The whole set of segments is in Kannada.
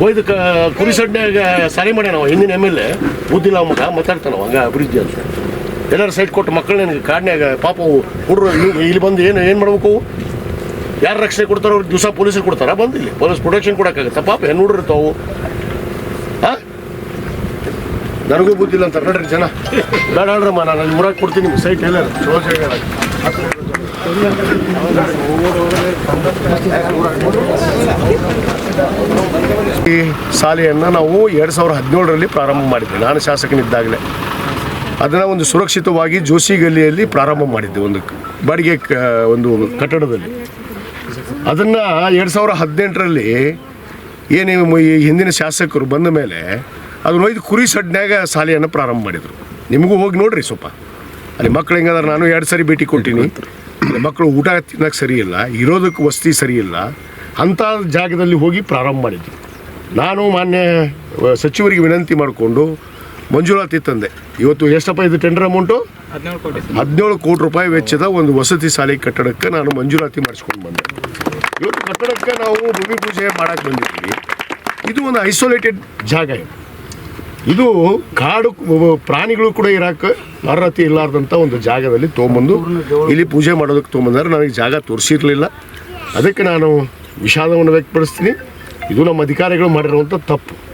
ಒಯ್ದು ಕ ಕುರಿ ಸಡ್ನ್ಯಾಗ ಸಾರಿ ಮಾಡ್ಯಾನ ನಾವು ಹಿಂದಿನ ಎಂ ಎಲ್ ಎ ಬುದ್ಧಿಲ್ಲ ಮಗ, ಮಾತಾಡ್ತಾನ ಹಂಗ ಅಭಿವೃದ್ಧಿ ಅಂತ ಎಲ್ಲರೂ ಸೈಟ್ ಕೊಟ್ಟು ಮಕ್ಕಳು ನನಗೆ ಕಾಡ್ನ್ಯಾಗ, ಪಾಪ ಹುಡುಗರು ಇಲ್ಲಿ- ಬಂದು ಏನು ಏನು ಮಾಡ್ಬೇಕು ಯಾರು ರಕ್ಷಣೆ ಕೊಡ್ತಾರೋ ಅವ್ರಿಗೆ ದಿವಸ ಪೊಲೀಸರು ಕೊಡ್ತಾರ ಬಂದು ಇಲ್ಲಿ. ಪೊಲೀಸ್ ಪ್ರೊಟೆಕ್ಷನ್ ಕೊಡೋಕ್ಕಾಗತ್ತೆ? ಪಾಪ ಹೆಣ್ಣು ಹುಡುಗರು ತಾವು ಹಾಂ ನನಗೂ ಬುದ್ಧಿಲ್ಲ ಅಂತ ನೋಡ್ರಿ ಜನ. ಬೇಡ ಹೇಳ್ರಮ್ಮ, ನಾನು ಅಲ್ಲಿ ಮುರಾಕ್ ಕೊಡ್ತೀನಿ ನಿಮ್ಗೆ ಸೈಟ್ ಎಲ್ಲ. ಜಾಗ ಈ ಶಾಲೆಯನ್ನು ನಾವು ಎರಡು ಸಾವಿರದ ಹದಿನೇಳರಲ್ಲಿ ಪ್ರಾರಂಭ ಮಾಡಿದ್ವಿ. ನಾನು ಶಾಸಕನಿದ್ದಾಗಲೇ. ಅದನ್ನು ಒಂದು ಸುರಕ್ಷಿತವಾಗಿ ಜೋಶಿ ಗಲ್ಲಿಯಲ್ಲಿ ಪ್ರಾರಂಭ ಮಾಡಿದ್ದೆ ಒಂದು ಬಾಡಿಗೆ ಒಂದು ಕಟ್ಟಡದಲ್ಲಿ. ಅದನ್ನು ಎರಡು ಸಾವಿರದ ಹದಿನೆಂಟರಲ್ಲಿ ಏನು ಈ ಹಿಂದಿನ ಶಾಸಕರು ಬಂದ ಮೇಲೆ ಅದನ್ನ ಒಯ್ದು ಕುರಿ ಸಡ್ನ್ಯಾಗ ಶಾಲೆಯನ್ನು ಪ್ರಾರಂಭ ಮಾಡಿದರು. ನಿಮಗೂ ಹೋಗಿ ನೋಡ್ರಿ ಸ್ವಲ್ಪ. ಅಲ್ಲಿ ಮಕ್ಳು ಹೆಂಗಾದ್ರೆ, ನಾನು ಎರಡು ಸರಿ ಭೇಟಿ ಕೊಟ್ಟಿನಿ. ಮಕ್ಕಳು ಊಟ ತಿನ್ನೋಕ್ಕೆ ಸರಿ ಇಲ್ಲ ಇರೋದಕ್ಕೆ ವಸತಿ ಸರಿ ಇಲ್ಲ, ಅಂಥ ಜಾಗದಲ್ಲಿ ಹೋಗಿ ಪ್ರಾರಂಭ ಮಾಡಿದ್ವಿ ನಾನು ಮಾನ್ಯ ಸಚಿವರಿಗೆ ವಿನಂತಿ ಮಾಡಿಕೊಂಡು ಮಂಜೂರಾತಿ ತಂದೆ. ಇವತ್ತು ಎಷ್ಟಪ್ಪ ಇದು ಟೆಂಡರ್ ಅಮೌಂಟು ಹದಿನೇಳು ಕೋಟಿ ರೂಪಾಯಿ ವೆಚ್ಚದ ಒಂದು ವಸತಿ ಶಾಲೆ ಕಟ್ಟಡಕ್ಕೆ ನಾನು ಮಂಜೂರಾತಿ ಮಾಡಿಸ್ಕೊಂಡು ಬಂದೆ. ಇವತ್ತು ಕಟ್ಟಡಕ್ಕೆ ನಾವು ಭೂಮಿ ಪೂಜೆ ಮಾಡಕ್ಕೆ ಬಂದಿದ್ದೀವಿ. ಇದು ಒಂದು ಐಸೋಲೇಟೆಡ್ ಜಾಗ ಇದು. ಇದು ಕಾಡು ಪ್ರಾಣಿಗಳು ಕೂಡ ಇರಕ್ಕೆ ಅರ್ಹತೆ ಇಲ್ಲಾರ್ದಂಥ ಒಂದು ಜಾಗದಲ್ಲಿ ತೊಗೊಂಬಂದು ಇಲ್ಲಿ ಪೂಜೆ ಮಾಡೋದಕ್ಕೆ ತೊಗೊಂಬಂದ್ರೆ ನನಗೆ ಜಾಗ ತೋರಿಸಿರಲಿಲ್ಲ. ಅದಕ್ಕೆ ನಾನು ವಿಷಾದವನ್ನು ವ್ಯಕ್ತಪಡಿಸ್ತೀನಿ. ಇದು ನಮ್ಮ ಅಧಿಕಾರಿಗಳು ಮಾಡಿರುವಂಥ ತಪ್ಪು.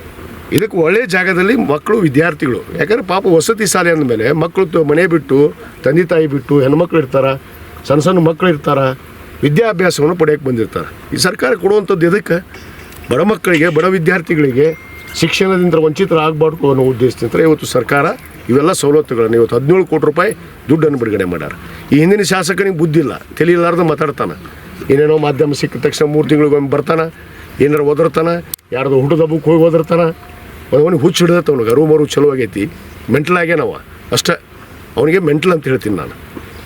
ಇದಕ್ಕೆ ಒಳ್ಳೆಯ ಜಾಗದಲ್ಲಿ ಮಕ್ಕಳು, ವಿದ್ಯಾರ್ಥಿಗಳು. ಯಾಕಂದ್ರೆ ಪಾಪ ವಸತಿ ಶಾಲೆ ಅಂದಮೇಲೆ ಮಕ್ಕಳು ಮನೆ ಬಿಟ್ಟು, ತಂದೆ ತಾಯಿ ಬಿಟ್ಟು, ಹೆಣ್ಮಕ್ಳು ಇರ್ತಾರೆ, ಸಣ್ಣ ಸಣ್ಣ ಮಕ್ಕಳು ಇರ್ತಾರೆ, ವಿದ್ಯಾಭ್ಯಾಸವನ್ನು ಪಡೆಯಕ್ಕೆ ಬಂದಿರ್ತಾರೆ. ಈ ಸರ್ಕಾರ ಕೊಡುವಂಥದ್ದು ಇದಕ್ಕೆ ಬಡ ಮಕ್ಕಳಿಗೆ, ಬಡ ವಿದ್ಯಾರ್ಥಿಗಳಿಗೆ ಶಿಕ್ಷಣದಿಂದ ವಂಚಿತರಾಗಬಾರ್ದು ಅನ್ನೋ ಉದ್ದೇಶದಿಂದ ಇವತ್ತು ಸರ್ಕಾರ ಇವೆಲ್ಲ ಸವಲತ್ತುಗಳನ್ನು ಇವತ್ತು ಹದಿನೇಳು ಕೋಟಿ ರೂಪಾಯಿ ದುಡ್ಡನ್ನು ಬಿಡುಗಡೆ ಮಾಡ್ಯಾರ. ಈ ಹಿಂದಿನ ಶಾಸಕನಿಗೆ ಬುದ್ಧಿ ಇಲ್ಲ. ತಿಳಿಲಾರ್ದ ಮಾತಾಡ್ತಾನೆ. ಏನೇನೋ ಮಾಧ್ಯಮ ಸಿಕ್ಕಿದ ತಕ್ಷಣ ಮೂರು ತಿಂಗಳಿಗೊಮ್ಮೆ ಬರ್ತಾನೆ. ಏನಾರು ಓದಿರ್ತಾನೆ ಯಾರ್ದು ಹುಡುದ ಹಬ್ಬಕ್ಕೆ ಹೋಗಿ ಓದಿರ್ತಾನೆ ಅವನಿಗೆ ಹುಚ್ಚು ಹಿಡಿದತ್ತ ಅವ್ನಿಗೆ ಅರು ಮರು ಚಲೋ ಆಗೈತಿ. ಮೆಂಟಲ್ ಆಗ್ಯಾನವ. ಅಷ್ಟೇ. ಅವನಿಗೆ ಮೆಂಟಲ್ ಅಂತ ಹೇಳ್ತೀನಿ ನಾನು.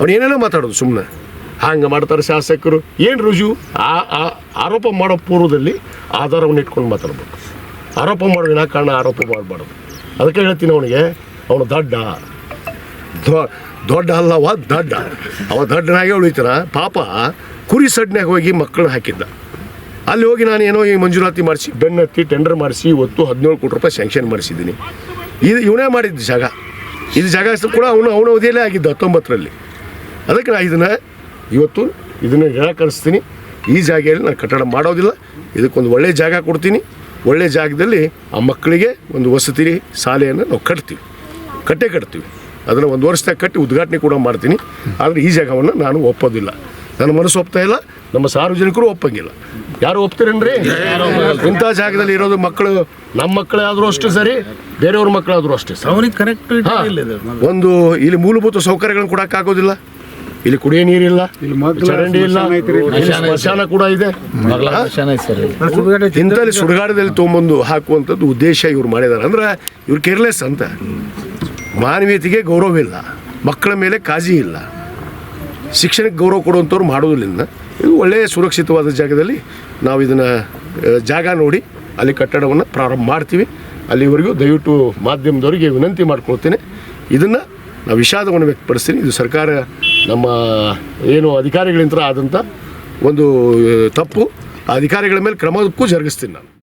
ಅವ್ನು ಏನೇನೋ ಮಾತಾಡೋದು ಸುಮ್ಮನೆ ಹಂಗೆ ಮಾಡ್ತಾರೆ ಶಾಸಕರು. ಏನು ರುಜು? ಆ ಆರೋಪ ಮಾಡೋ ಪೂರ್ವದಲ್ಲಿ ಆಧಾರವನ್ನು ಇಟ್ಕೊಂಡು ಮಾತಾಡ್ಬೇಕು. ಆರೋಪ ಮಾಡೋ ವಿನಾಕಾರಣ ಆರೋಪ ಮಾಡಬಾರ್ದು. ಅದಕ್ಕೆ ಹೇಳ್ತೀನಿ ಅವನಿಗೆ, ಅವನು ದಡ್ಡ. ದೊಡ್ಡ ಅಲ್ಲವ ದಡ್ಡ. ಅವ ದಡ್ಡನಾಗೆ ಉಳಿತಾನ. ಪಾಪ, ಕುರಿ ಸಡ್ನ್ಯಾಗ ಹೋಗಿ ಮಕ್ಕಳನ್ನ ಹಾಕಿದ್ದ. ಅಲ್ಲಿ ಹೋಗಿ ನಾನು ಏನೋ ಈ ಮಂಜೂರಾತಿ ಮಾಡಿಸಿ ಬೆನ್ನತ್ತಿ ಟೆಂಡರ್ ಮಾಡಿಸಿ, ಇವತ್ತು ಹದಿನೇಳು ಕೋಟಿ ರೂಪಾಯಿ ಸ್ಯಾಂಕ್ಷನ್ ಮಾಡಿಸಿದ್ದೀನಿ. ಇದು ಇವನೇ ಮಾಡಿದ್ದು ಜಾಗ. ಇದು ಜಾಗ ಕೂಡ ಅವನು, ಅವನ ಅವಧಿಯಲ್ಲೇ ಆಗಿದ್ದು ಹತ್ತೊಂಬತ್ತರಲ್ಲಿ. ಅದಕ್ಕೆ ನಾನು ಇದನ್ನು ಇವತ್ತು ಇದನ್ನು ನಿರಾಕರಿಸ್ತೀನಿ ಈ ಜಾಗೆಯಲ್ಲಿ ನಾನು ಕಟ್ಟಡ ಮಾಡೋದಿಲ್ಲ. ಇದಕ್ಕೊಂದು ಒಳ್ಳೆಯ ಜಾಗ ಕೊಡ್ತೀನಿ. ಒಳ್ಳೆಯ ಜಾಗದಲ್ಲಿ ಆ ಮಕ್ಕಳಿಗೆ ಒಂದು ವಸತಿ ಶಾಲೆಯನ್ನು ನಾವು ಕಟ್ತೀವಿ. ಕಟ್ಟೆ ಕಟ್ತೀವಿ. ಅದನ್ನು ಒಂದು ವರ್ಷದಾಗ ಕಟ್ಟಿ ಉದ್ಘಾಟನೆ ಕೂಡ ಮಾಡ್ತೀನಿ. ಆದರೆ ಈ ಜಾಗವನ್ನು ನಾನು ಒಪ್ಪೋದಿಲ್ಲ. ನನ್ನ ಮನಸ್ಸು ಒಪ್ತಾ ಇಲ್ಲ ನಮ್ಮ ಸಾರ್ವಜನಿಕರು ಒಪ್ಪಂಗಿಲ್ಲ. ಯಾರು ಒಪ್ತೀರೇನ್ರಿ? ಇಂಥ ಜಾಗದಲ್ಲಿ ಇರೋದು ಮಕ್ಕಳು ನಮ್ಮ ಮಕ್ಕಳೇ ಆದರೂ ಅಷ್ಟೇ ಸರಿ ಬೇರೆಯವ್ರ ಮಕ್ಕಳಾದರೂ ಅಷ್ಟೇ ಸರಿ. ಅವ್ರಿಗೆ ಕರೆಕ್ಟ್ ಹಾ. ಒಂದು ಇಲ್ಲಿ ಮೂಲಭೂತ ಸೌಕರ್ಯಗಳನ್ನು ಕೊಡೋಕ್ಕಾಗೋದಿಲ್ಲ ಇಲ್ಲಿ ಕುಡಿಯೋ ನೀರಿಲ್ಲ ಚರಂಡಿ ಇಲ್ಲ ಇಲ್ಲಿ ಸ್ಮಶಾನ ಕೂಡ ಇದೆ. ಇಂಥಲ್ಲಿ ಸುಡುಗಾಡದಲ್ಲಿ ತೊಗೊಂಬಂದು ಹಾಕುವಂಥದ್ದು ಉದ್ದೇಶ ಇವ್ರು ಮಾಡಿದ್ದಾರೆ. ಅಂದ್ರೆ ಇವ್ರು ಕೇರ್ಲೆಸ್ ಅಂತ. ಮಾನವೀಯತೆಗೆ ಗೌರವ ಇಲ್ಲ ಮಕ್ಕಳ ಮೇಲೆ ಕಾಜಿ ಇಲ್ಲ. ಶಿಕ್ಷಣಕ್ಕೆ ಗೌರವ ಕೊಡುವಂಥವ್ರು ಮಾಡೋದಿಲ್ಲ ಇದು ಒಳ್ಳೆಯ ಸುರಕ್ಷಿತವಾದ ಜಾಗದಲ್ಲಿ ನಾವು ಇದನ್ನು ಜಾಗ ನೋಡಿ ಅಲ್ಲಿ ಕಟ್ಟಡವನ್ನು ಪ್ರಾರಂಭ ಮಾಡ್ತೀವಿ. ಅಲ್ಲಿವರೆಗೂ ದಯವಿಟ್ಟು ಮಾಧ್ಯಮದವರಿಗೆ ವಿನಂತಿ ಮಾಡ್ಕೊಳ್ತೇನೆ. ಇದನ್ನು ನಾವು ವಿಷಾದವನ್ನು ವ್ಯಕ್ತಪಡಿಸ್ತೀನಿ. ಇದು ಸರ್ಕಾರ ನಮ್ಮ, ಏನು ಅಧಿಕಾರಿಗಳಿಂದ ಆದಂಥ ಒಂದು ತಪ್ಪು. ಅಧಿಕಾರಿಗಳ ಮೇಲೆ ಕ್ರಮಕ್ಕೂ ಜರುಗಿಸ್ತೀನಿ ನಾನು.